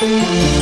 Música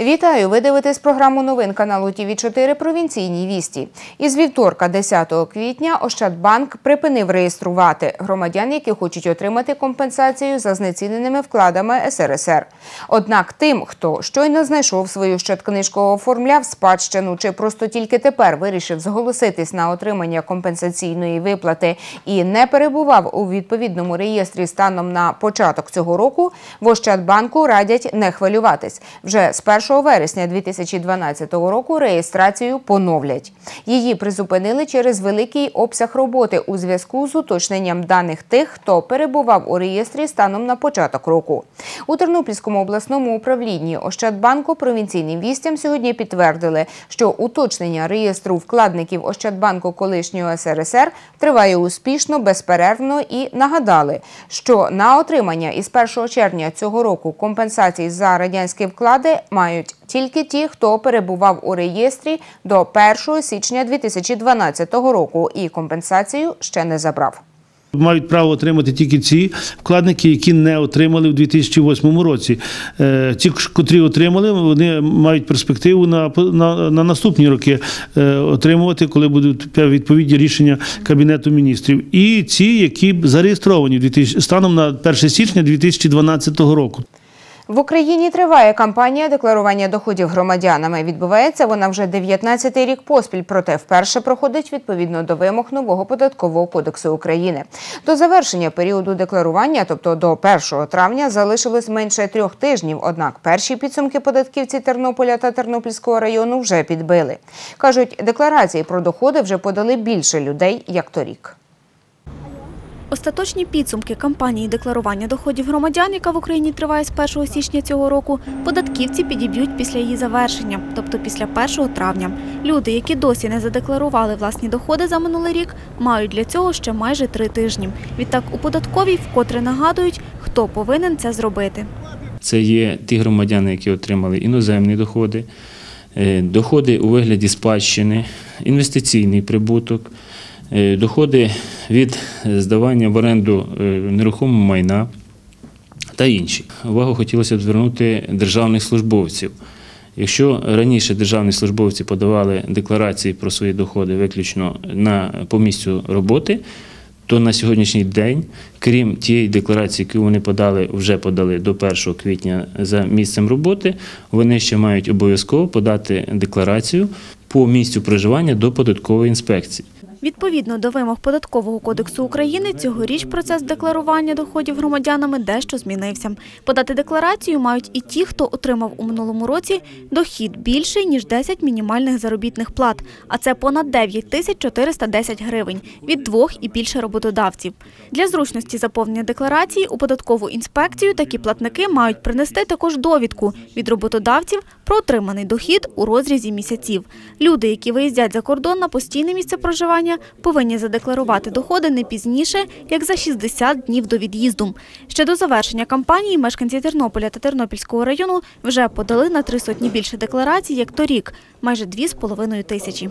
Вітаю! Ви дивитесь програму новин каналу ТВ 4 Провінційні вісті. Із вівторка, 10 квітня, Ощадбанк припинив реєструвати громадян, які хочуть отримати компенсацію за знеціненими вкладами СРСР. Однак тим, хто щойно знайшов свою щодкнижку, оформляв спадщину чи просто тільки тепер вирішив зголоситись на отримання компенсаційної виплати і не перебував у відповідному реєстрі станом на початок цього року, в Ощадбанку радять не хвилюватись. Вже з 1 вересня 2012 року реєстрацію поновлять. Її призупинили через великий обсяг роботи у зв'язку з уточненням даних тих, хто перебував у реєстрі станом на початок року. У Тернопільському обласному управлінні Ощадбанку провінційним вістям сьогодні підтвердили, що уточнення реєстру вкладників Ощадбанку колишнього СРСР триває успішно, безперервно і нагадали, що на отримання із 1 червня цього року компенсацій за радянські вклади мають тільки ті, хто перебував у реєстрі до 1 січня 2012 року і компенсацію ще не забрав. Мають право отримати тільки ці вкладники, які не отримали в 2008 році. Е, Ті, котрі отримали, вони мають перспективу на, на, на наступні роки е, отримувати, коли будуть відповідні рішення Кабінету міністрів. І ці, які зареєстровані в 2000, станом на 1 січня 2012 року. В Україні триває кампанія декларування доходів громадянами. Відбувається вона вже 19-й рік поспіль, проте вперше проходить відповідно до вимог нового податкового кодексу України. До завершення періоду декларування, тобто до 1 травня, залишилось менше трьох тижнів. Однак перші підсумки податківці Тернополя та Тернопільського району вже підбили. кажуть, декларації про доходи вже подали більше людей як торік. Остаточні підсумки кампанії декларування доходів громадян, яка в Україні триває з 1 січня цього року, податківці підіб'ють після її завершення, тобто після 1 травня. Люди, які досі не задекларували власні доходи за минулий рік, мають для цього ще майже три тижні. Відтак у податковій вкотре нагадують, хто повинен це зробити. Це є ті громадяни, які отримали іноземні доходи, е, доходи у вигляді спадщини, інвестиційний прибуток, доходи від здавання в оренду е, нерухомого майна та інші. Увагу хотілося б звернути державних службовців. Якщо раніше державні службовці подавали декларації про свої доходи виключно на по місцю роботи, то на сьогоднішній день, крім тієї декларації, яку вони подали, вже подали до 1 квітня за місцем роботи, вони ще мають обов'язково подати декларацію по місцю проживання до податкової інспекції. Відповідно до вимог Податкового кодексу України, цьогоріч процес декларування доходів громадянами дещо змінився. Подати декларацію мають і ті, хто отримав у минулому році дохід більший, ніж 10 мінімальних заробітних плат, а це понад 9 тисяч 410 гривень від двох і більше роботодавців. Для зручності заповнення декларації у податкову інспекцію такі платники мають принести також довідку від роботодавців про отриманий дохід у розрізі місяців. Люди, які виїздять за кордон на постійне місце проживання, повинні задекларувати доходи не пізніше, як за 60 днів до від'їзду. Ще до завершення кампанії мешканці Тернополя та Тернопільського району вже подали на три сотні більше декларацій, як торік, майже 2,5 тисячі.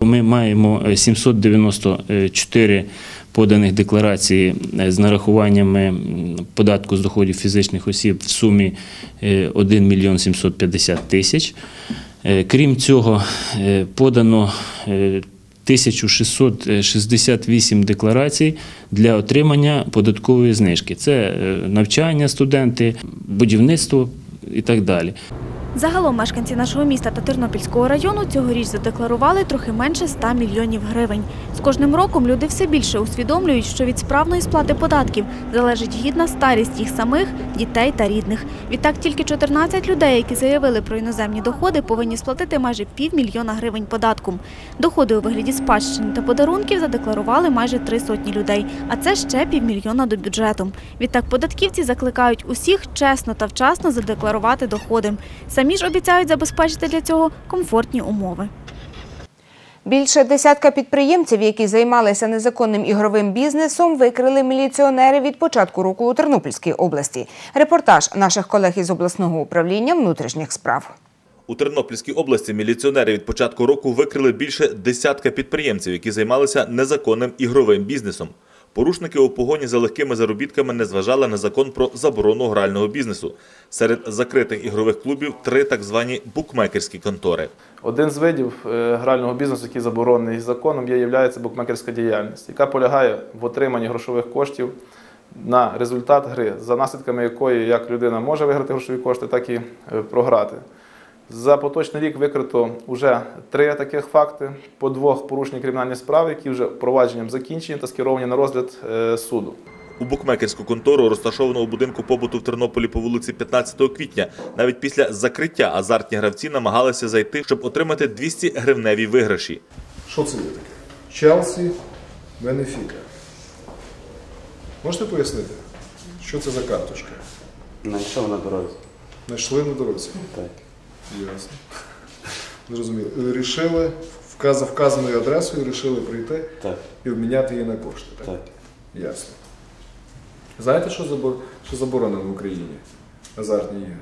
Ми маємо 794 поданих декларацій з нарахуваннями податку з доходів фізичних осіб в сумі 1 мільйон 750 тисяч. Крім цього, подано 1668 декларацій для отримання податкової знижки. Це навчання, студенти, будівництво і так далі. Загалом мешканці нашого міста та Тернопільського району цьогоріч задекларували трохи менше 100 мільйонів гривень. З кожним роком люди все більше усвідомлюють, що від справної сплати податків залежить гідна старість їх самих, дітей та рідних. Відтак тільки 14 людей, які заявили про іноземні доходи, повинні сплатити майже півмільйона гривень податком. Доходи у вигляді спадщини та подарунків задекларували майже три сотні людей, а це ще півмільйона до бюджету. Відтак податківці закликають усіх чесно та вчасно задекларувати доходи. Самі ж обіцяють забезпечити для цього комфортні умови. Більше десятка підприємців, які займалися незаконним ігровим бізнесом, викрили міліціонери від початку року у Тернопільській області. Репортаж наших колег із обласного управління внутрішніх справ. У Тернопільській області міліціонери від початку року викрили більше десятка підприємців, які займалися незаконним ігровим бізнесом. Порушники у погоні за легкими заробітками не зважали на закон про заборону грального бізнесу. Серед закритих ігрових клубів три так звані букмекерські контори. Один з видів е, грального бізнесу, який заборонений законом, є букмекерська діяльність, яка полягає в отриманні грошових коштів на результат гри, за наслідками якої як людина може виграти грошові кошти, так і е, програти. За поточний рік викрито вже три таких факти, по двох порушені кримінальні справи, які вже провадженням закінчені та скеровані на розгляд е, суду. У букмекерську контору, розташовану у будинку побуту в Тернополі по вулиці 15 квітня, навіть після закриття азартні гравці намагалися зайти, щоб отримати 200 гривневі виграші. Що це є таке? Челсі, Бенефіка. Можете пояснити, що це за карточка? Знайшов на дорозі. Знайшли на дорозі. Так. Ясно. Зрозуміло. Рішили за вказаною адресою рішили прийти Так. і обміняти її на кошти. Так? Так. Ясно. Знаєте, що, забор... що заборонено в Україні? Азартні ігри.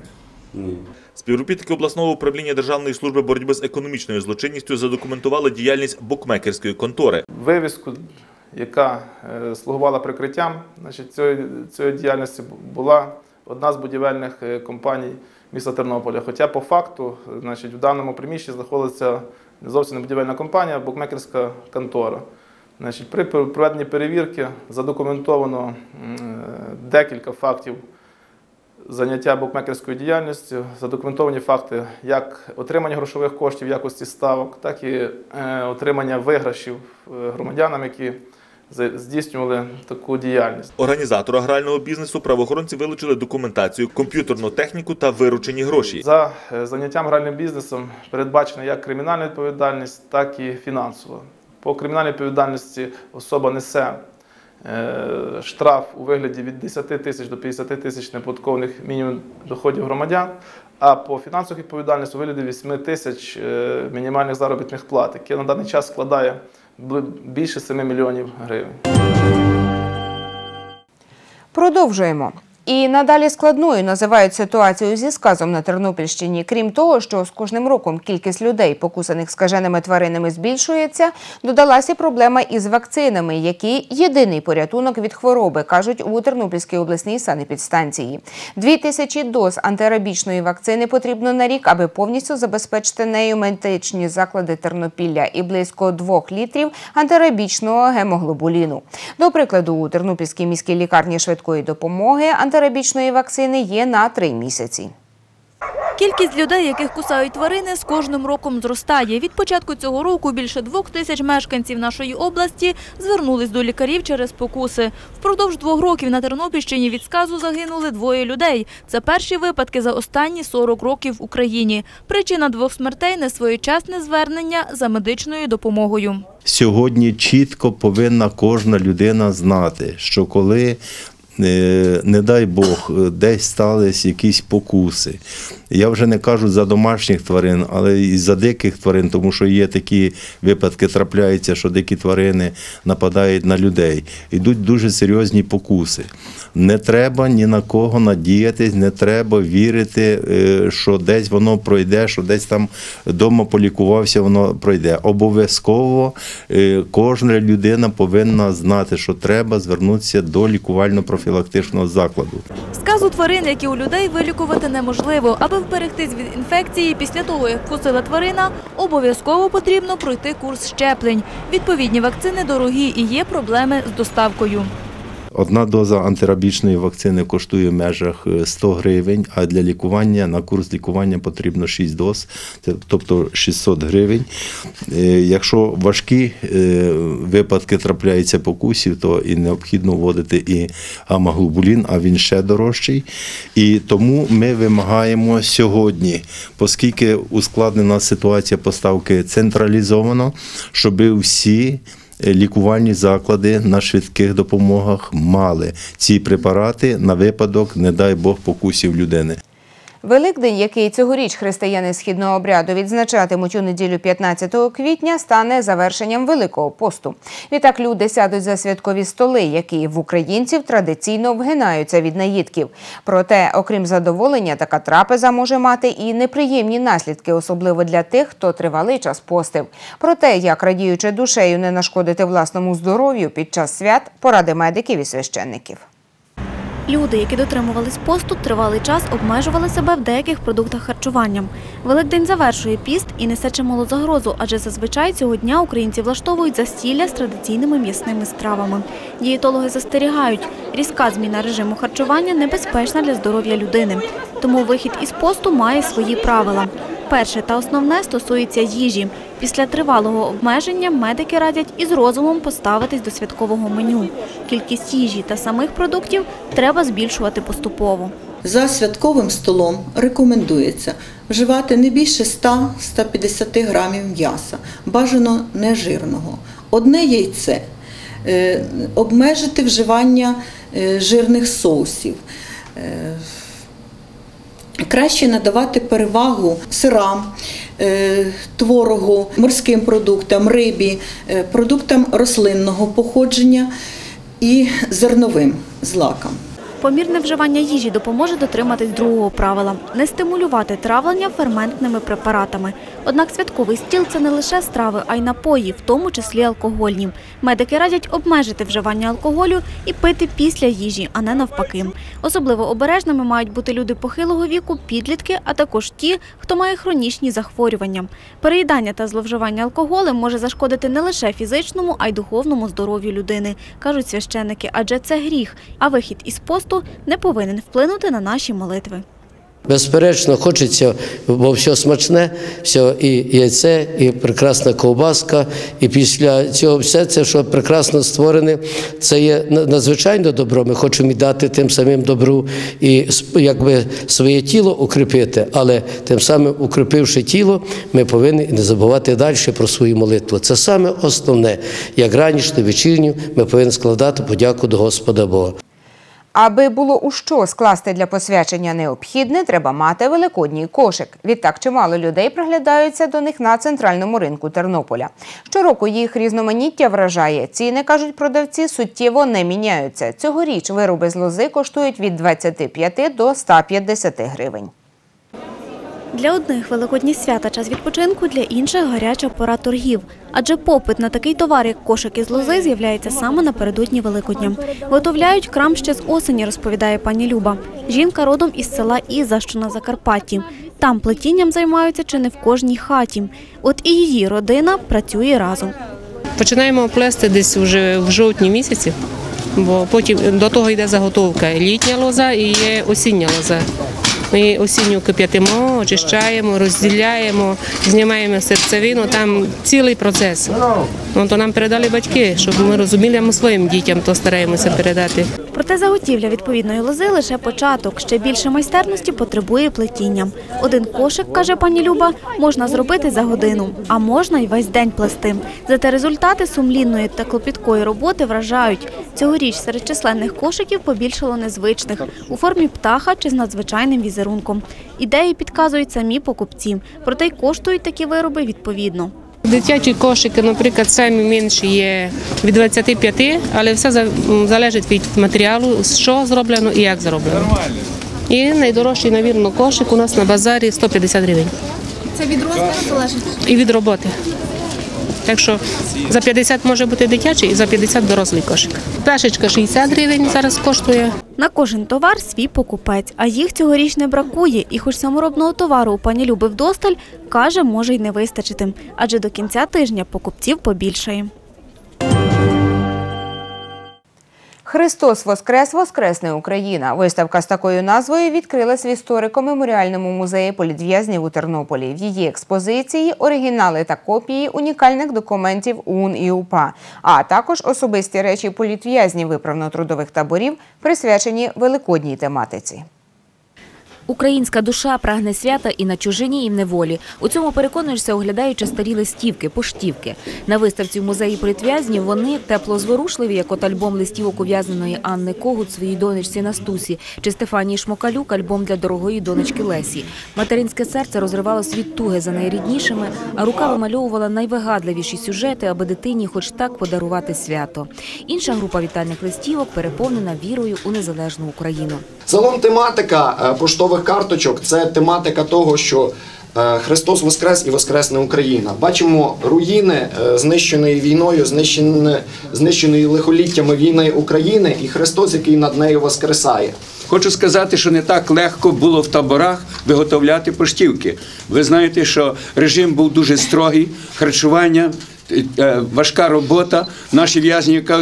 Ні. Співробітники обласного управління Державної служби боротьби з економічною злочинністю задокументували діяльність букмекерської контори. Вивіску, яка е, слугувала прикриттям значить, цієї, цієї діяльності, була одна з будівельних е, компаній міста Тернополя. Хоча по факту значить, в даному приміщенні знаходиться не зовсім не будівельна компанія, а букмекерська контора. Значить, при проведенні перевірки задокументовано е, декілька фактів заняття букмекерською діяльністю, задокументовані факти як отримання грошових коштів в якості ставок, так і е, отримання виграшів громадянам, які здійснювали таку діяльність. Організатора грального бізнесу правоохоронці вилучили документацію, комп'ютерну техніку та виручені гроші. За е, заняттям гральним бізнесом передбачена як кримінальна відповідальність, так і фінансова. По кримінальній відповідальності особа несе е, штраф у вигляді від 10 тисяч до 50 тисяч неподаткових мінімум доходів громадян, а по фінансовій відповідальності у вигляді 8 тисяч е, мінімальних заробітних плат, яке на даний час складає більше 7 мільйонів гривень. Продовжуємо. І надалі складною називають ситуацію зі сказом на Тернопільщині. Крім того, що з кожним роком кількість людей, покусаних скаженими тваринами, збільшується, додалася проблема із вакцинами, які єдиний порятунок від хвороби, кажуть у Тернопільській обласній санепідстанції. Дві тисячі доз антирабічної вакцини потрібно на рік, аби повністю забезпечити нею медичні заклади Тернопілля і близько двох літрів антирабічного гемоглобуліну. До прикладу, у Тернопільській міській лікарні швидкої допомоги антирабічної вакцини є на три місяці. Кількість людей, яких кусають тварини, з кожним роком зростає. Від початку цього року більше двох тисяч мешканців нашої області звернулись до лікарів через покуси. Впродовж двох років на Тернопільщині від сказу загинули двоє людей. Це перші випадки за останні 40 років в Україні. Причина двох смертей – несвоєчасне звернення за медичною допомогою. Сьогодні чітко повинна кожна людина знати, що коли, не дай Бог, е, десь стались якісь покуси. Я вже не кажу за домашніх тварин, але і за диких тварин, тому що є такі випадки, трапляються, що дикі тварини нападають на людей. Йдуть дуже серйозні покуси. Не треба ні на кого надіятись, не треба вірити, е, що десь воно пройде, що десь там вдома полікувався, воно пройде. Обов'язково е, кожна людина повинна знати, що треба звернутися до лікувально-профілактичного закладу. Сказу тварин, як і у людей, вилікувати неможливо. Аби вберегтись від інфекції після того, як вкусила тварина, обов'язково потрібно пройти курс щеплень. Відповідні вакцини дорогі і є проблеми з доставкою. Одна доза антирабічної вакцини коштує в межах е, 100 гривень, а для лікування на курс лікування потрібно 6 доз, тобто 600 гривень. Е, Якщо важкі е, випадки трапляються покусів, то і необхідно вводити і гамаглобулін, а він ще дорожчий. І тому ми вимагаємо сьогодні, оскільки ускладнена ситуація поставки централізовано, щоб всі лікувальні заклади на швидких допомогах мали ці препарати на випадок, не дай Бог, покусів людини. Великдень, який цьогоріч християни східного обряду відзначатимуть у неділю 15 квітня, стане завершенням Великого посту. Відтак люди сядуть за святкові столи, які в українців традиційно вгинаються від наїдків. Проте, окрім задоволення, така трапеза може мати і неприємні наслідки, особливо для тих, хто тривалий час постив. Про те, як радіючи душею не нашкодити власному здоров'ю під час свят, поради медиків і священників. Люди, які дотримувались посту, тривалий час обмежували себе в деяких продуктах харчування. Великдень завершує піст і несе чималу загрозу, адже зазвичай цього дня українці влаштовують застілля з традиційними м'ясними стравами. Дієтологи застерігають, різка зміна режиму харчування небезпечна для здоров'я людини. Тому вихід із посту має свої правила. Перше та основне стосується їжі. Після тривалого обмеження медики радять із розумом поставитись до святкового меню. Кількість їжі та самих продуктів треба збільшувати поступово. За святковим столом рекомендується вживати не більше 100-150 грамів м'яса, бажано нежирного, одне яйце, е, обмежити вживання е, жирних соусів. Краще надавати перевагу сирам, е, творогу, морським продуктам, рибі, е, продуктам рослинного походження і зерновим злакам. Помірне вживання їжі допоможе дотриматись другого правила – не стимулювати травлення ферментними препаратами. Однак святковий стіл – це не лише страви, а й напої, в тому числі алкогольні. Медики радять обмежити вживання алкоголю і пити після їжі, а не навпаки. Особливо обережними мають бути люди похилого віку, підлітки, а також ті, хто має хронічні захворювання. Переїдання та зловживання алкоголем може зашкодити не лише фізичному, а й духовному здоров'ю людини, кажуть священники, адже це гріх, а вихід із посту не повинен вплинути на наші молитви. Безперечно, хочеться, бо все смачне, все і яйце, і прекрасна ковбаска, і після цього все це, що прекрасно створене, це є надзвичайно добро. Ми хочемо і дати тим самим добру і якби своє тіло укріпити, але тим самим укріпивши тіло, ми повинні не забувати далі про свою молитву. Це саме основне, як ранішню, вечірню, ми повинні складати подяку до Господа Бога. Аби було у що скласти для посвячення необхідне, треба мати великодній кошик. Відтак чимало людей приглядаються до них на центральному ринку Тернополя. Щороку їх різноманіття вражає. Ціни, кажуть продавці, суттєво не міняються. Цьогоріч вироби з лози коштують від 25 до 150 гривень. Для одних великодні свята час відпочинку, для інших гаряча пора торгів. Адже попит на такий товар, як кошик із лози, з'являється саме напередодні Великодня. Виготовляють крам ще з осені, розповідає пані Люба. Жінка родом із села Іза, що на Закарпатті. Там плетінням займаються чи не в кожній хаті. От і її родина працює разом. Починаємо плести десь вже в жовтні місяці, бо потім до того йде заготовка. Літня лоза і є осіння лоза. Ми осінню кип'ятимо, очищаємо, розділяємо, знімаємо серцевину, там цілий процес. Ну, то нам передали батьки, щоб ми розуміли, ми своїм дітям то стараємося передати. Проте заготівля відповідної лози лише початок. Ще більше майстерності потребує плетіння. Один кошик, каже пані Люба, можна зробити за годину, а можна й весь день плести. Зате результати сумлінної та клопіткої роботи вражають. Цьогоріч серед численних кошиків побільшало незвичних у формі птаха чи з надзвичайним візерунком. Ідеї підказують самі покупці, проте й коштують такі вироби відповідно. Дитячі кошики, наприклад, самі менші є від 25, але все залежить від матеріалу, що зроблено і як зроблено. І найдорожчий, навірно, кошик у нас на базарі 150 гривень. Це від розміру залежить. І від роботи. Так що за 50 може бути дитячий і за 50 дорослий кошик. Пташечка 60 гривень зараз коштує. На кожен товар свій покупець, а їх цьогоріч не бракує. І хоч саморобного товару у пані Люби вдосталь, каже, може й не вистачити, адже до кінця тижня покупців побільшає. Христос Воскрес, Воскресне Україна. Виставка з такою назвою відкрилась в історико-меморіальному музеї політв'язнів у Тернополі. В її експозиції оригінали та копії унікальних документів УН і УПА, а також особисті речі політв'язнів виправно-трудових таборів, присвячені великодній тематиці. Українська душа прагне свята і на чужині, і в неволі. У цьому переконуєшся, оглядаючи старі листівки, поштівки. На виставці в музеї політв'язнів вони тепло зворушливі, як от альбом листівок ув'язненої Анни Когут своїй донечці Настусі чи Стефанії Шмокалюк альбом для дорогої донечки Лесі. Материнське серце розривалось від туги за найріднішими, а рука вимальовувала найвигадливіші сюжети, аби дитині хоч так подарувати свято. Інша група вітальних листівок переповнена вірою у незалежну Україну. Загалом тематика е, поштових карточок це тематика того, що е, Христос Воскрес і Воскресне Україна. Бачимо руїни е, знищеної війною, знищені- знищеної лихоліттями війни України, і Христос, який над нею воскресає. Хочу сказати, що не так легко було в таборах виготовляти поштівки. Ви знаєте, що режим був дуже строгий, харчування, е, важка робота. Наші в'язні які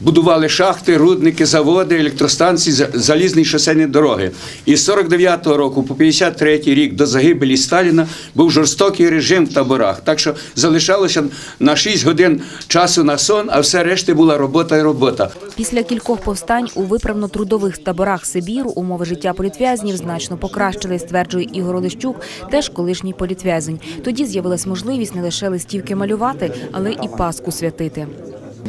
будували шахти, рудники, заводи, електростанції, за- залізні шосейні дороги. І з 49-го року по 53-й рік до загибелі Сталіна був жорстокий режим в таборах. Так що залишалося на 6 годин часу на сон, а все решта була робота і робота. Після кількох повстань у виправно-трудових таборах Сибіру умови життя політв'язнів значно покращили, стверджує Ігор Олещук, теж колишній політв'язень. Тоді з'явилась можливість не лише листівки малювати, але і паску святити.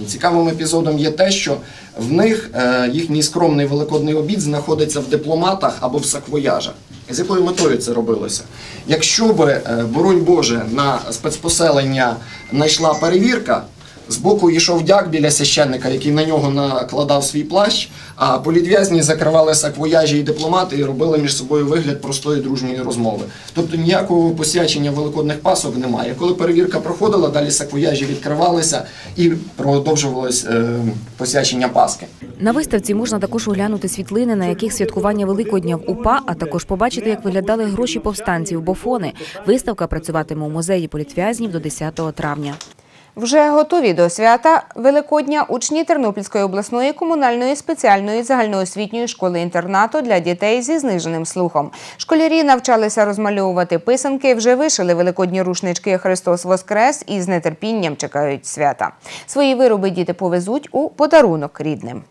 Цікавим епізодом є те, що в них е, їхній скромний великодний обід знаходиться в дипломатах або в саквояжах. З якою метою це робилося? Якщо би, е, боронь Боже, на спецпоселення знайшла перевірка, з боку йшов дяк біля священника, який на нього накладав свій плащ, а політв'язні закривали саквояжі і дипломати і робили між собою вигляд простої дружньої розмови. Тобто ніякого посвячення великодних пасок немає. Коли перевірка проходила, далі саквояжі відкривалися і продовжувалось е, посвячення Пасхи. На виставці можна також оглянути світлини, на яких святкування Великодня в УПА, а також побачити, як виглядали гроші повстанців, бофони. Виставка працюватиме у музеї політв'язнів до 10 травня. Вже готові до свята Великодня учні Тернопільської обласної комунальної спеціальної загальноосвітньої школи-інтернату для дітей зі зниженим слухом. Школярі навчалися розмальовувати писанки, вже вишили великодні рушнички Христос Воскрес і з нетерпінням чекають свята. Свої вироби діти повезуть у подарунок рідним.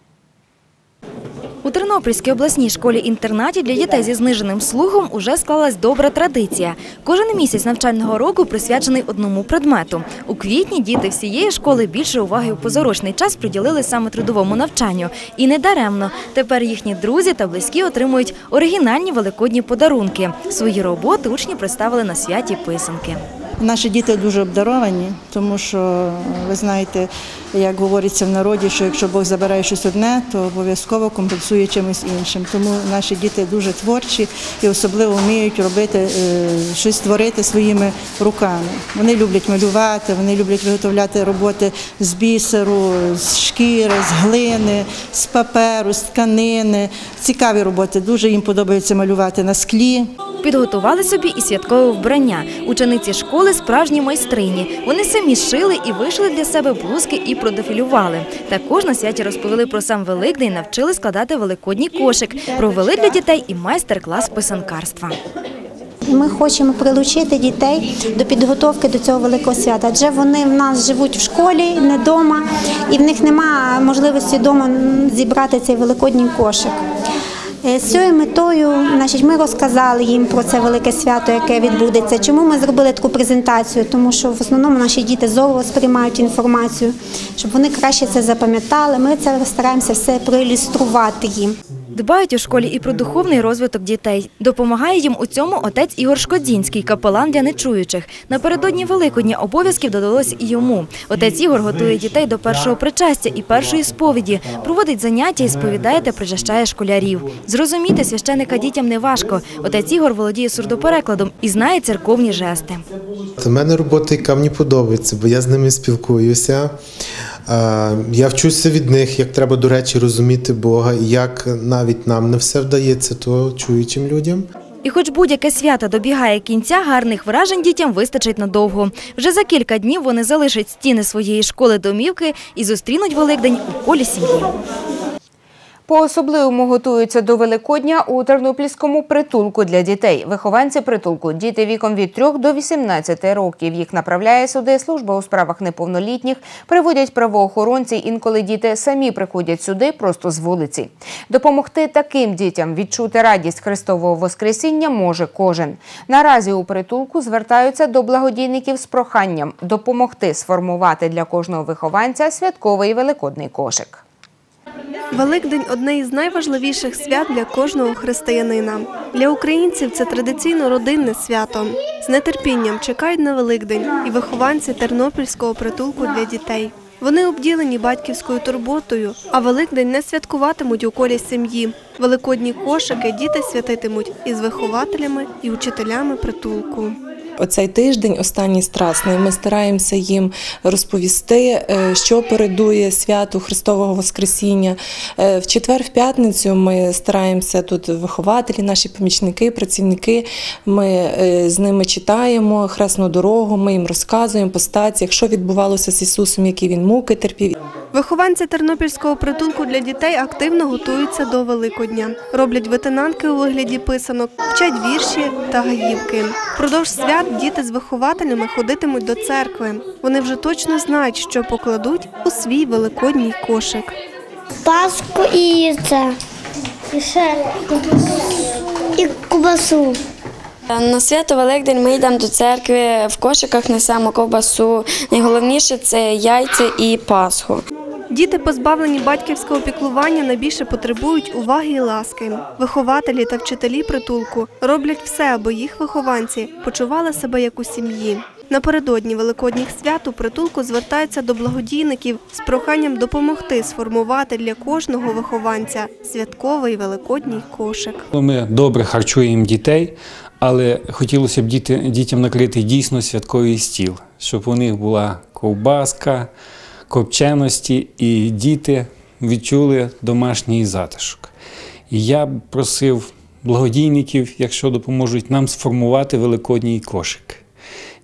У Тернопільській обласній школі-інтернаті для дітей зі зниженим слухом уже склалась добра традиція. Кожен місяць навчального року присвячений одному предмету. У квітні діти всієї школи більше уваги у позаурочний час приділили саме трудовому навчанню. І не даремно. Тепер їхні друзі та близькі отримують оригінальні великодні подарунки. Свої роботи учні представили на святі писанки. Наші діти дуже обдаровані, тому що ви знаєте, як говориться в народі, що якщо Бог забирає щось одне, то обов'язково компенсує чимось іншим. Тому наші діти дуже творчі і особливо вміють робити е, щось створити своїми руками. Вони люблять малювати, вони люблять виготовляти роботи з бісеру, з шкіри, з глини, з паперу, з тканини. Цікаві роботи. Дуже їм подобається малювати на склі. Підготували собі і святкове вбрання. Учениці школи справжні майстрині. Вони самі шили і вишили для себе блузки і продефілювали. Також на святі розповіли про сам Великдень, навчили складати великодній кошик. Провели для дітей і майстер-клас писанкарства. Ми хочемо прилучити дітей до підготовки до цього великого свята, адже вони в нас живуть в школі, не вдома, і в них немає можливості вдома зібрати цей великодній кошик. Е, З цією метою значить, ми розказали їм про це велике свято, яке відбудеться. Чому ми зробили таку презентацію? Тому що в основному наші діти зоро сприймають інформацію, щоб вони краще це запам'ятали. Ми це стараємося все проілюструвати їм. Дбають у школі і про духовний розвиток дітей. Допомагає їм у цьому отець Ігор Шкодзінський, капелан для нечуючих. Напередодні Великодня обов'язків додалось і йому. Отець Ігор готує дітей до першого причастя і першої сповіді, проводить заняття і сповідає та причащає школярів. Зрозуміти священика дітям не важко. Отець Ігор володіє сурдоперекладом і знає церковні жести. У мене робота, яка мені подобається, бо я з ними спілкуюся. Е, Я вчуся від них, як треба, до речі, розуміти Бога, як навіть нам не все вдається, то чуючим людям. І хоч будь-яке свято добігає кінця, гарних вражень дітям вистачить надовго. Вже за кілька днів вони залишать стіни своєї школи домівки і зустрінуть Великдень у колі сім'ї. По-особливому готуються до Великодня у Тернопільському притулку для дітей. Вихованці притулку – діти віком від 3 до 18 років. Їх направляє сюди служба у справах неповнолітніх, приводять правоохоронці. Інколи діти самі приходять сюди просто з вулиці. Допомогти таким дітям відчути радість Христового Воскресіння може кожен. Наразі у притулку звертаються до благодійників з проханням допомогти сформувати для кожного вихованця святковий великодний кошик. Великдень одне із найважливіших свят для кожного християнина. Для українців це традиційно родинне свято. З нетерпінням чекають на Великдень і вихованці Тернопільського притулку для дітей. Вони обділені батьківською турботою, а Великдень не святкуватимуть у колі сім'ї. Великодні кошики діти святитимуть із вихователями і учителями притулку. Оцей тиждень останній страсний. Ми стараємося їм розповісти, е, що передує святу Христового Воскресіння. Е, В четвер, в п'ятницю ми стараємося тут вихователі, наші помічники, працівники. Ми е, з ними читаємо хресну дорогу. Ми їм розказуємо по стаціях, що відбувалося з Ісусом, які він муки терпів. Вихованці Тернопільського притулку для дітей активно готуються до Великодня. Роблять витинанки у вигляді писанок, вчать вірші та гаївки. Впродовж свят діти з вихователями ходитимуть до церкви. Вони вже точно знають, що покладуть у свій великодній кошик. Паску і яйце. І ще і кубасу. На свято Великдень ми йдемо до церкви, в кошиках несемо ковбасу. Найголовніше це яйця і пасху. Діти, позбавлені батьківського піклування, найбільше потребують уваги і ласки. Вихователі та вчителі притулку роблять все, аби їх вихованці почували себе як у сім'ї. Напередодні великодніх свят у притулку звертаються до благодійників з проханням допомогти сформувати для кожного вихованця святковий великодній кошик. Ми добре харчуємо дітей, але хотілося б дітям накрити дійсно святковий стіл, щоб у них була ковбаска, копченості, і діти відчули домашній затишок. І я просив благодійників, якщо допоможуть нам сформувати великодній кошик.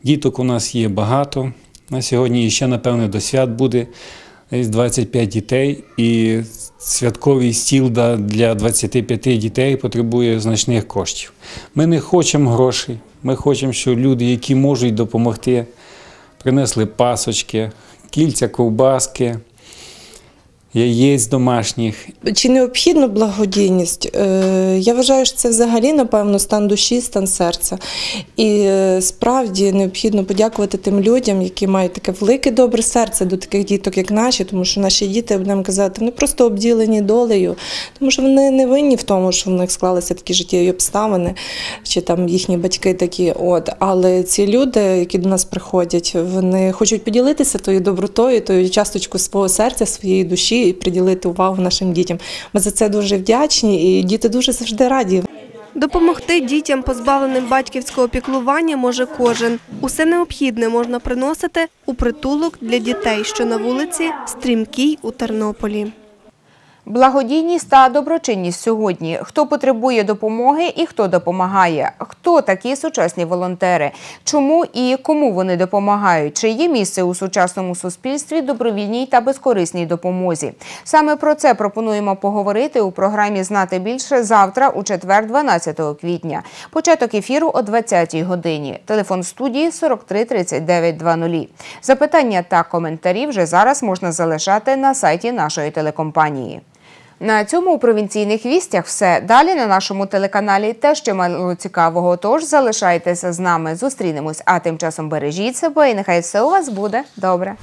Діток у нас є багато. На сьогодні ще, напевне, до свят буде 25 дітей, і святковий стіл для 25 дітей потребує значних коштів. Ми не хочемо грошей, ми хочемо, щоб люди, які можуть допомогти, принесли пасочки, кільця ковбаски, яєць домашніх Чи необхідна благодійність? Е, Я вважаю, що це взагалі, напевно, стан душі, стан серця. І е, справді необхідно подякувати тим людям, які мають таке велике добре серце до таких діток, як наші, тому що наші діти, будемо казати, вони просто обділені долею, тому що вони не винні в тому, що в них склалися такі життєві обставини, чи там їхні батьки такі. От. Але ці люди, які до нас приходять, вони хочуть поділитися тою добротою, тою часточкою свого серця, своєї душі і приділити увагу нашим дітям. Ми за це дуже вдячні, і діти дуже завжди раді. Допомогти дітям, позбавленим батьківського піклування, може кожен. Усе необхідне можна приносити у притулок для дітей, що на вулиці Стрімкій у Тернополі. Благодійність та доброчинність сьогодні. Хто потребує допомоги і хто допомагає? Хто такі сучасні волонтери? Чому і кому вони допомагають? Чи є місце у сучасному суспільстві добровільній та безкорисній допомозі? Саме про це пропонуємо поговорити у програмі Знати більше завтра, у четвер, 12 квітня. Початок ефіру о 20-й годині. Телефон студії 43 39 00. Запитання та коментарі вже зараз можна залишати на сайті нашої телекомпанії. На цьому у провінційних вістях все. Далі на нашому телеканалі те, що мало цікавого. Тож залишайтеся з нами, зустрінемось. А тим часом бережіть себе і нехай все у вас буде добре.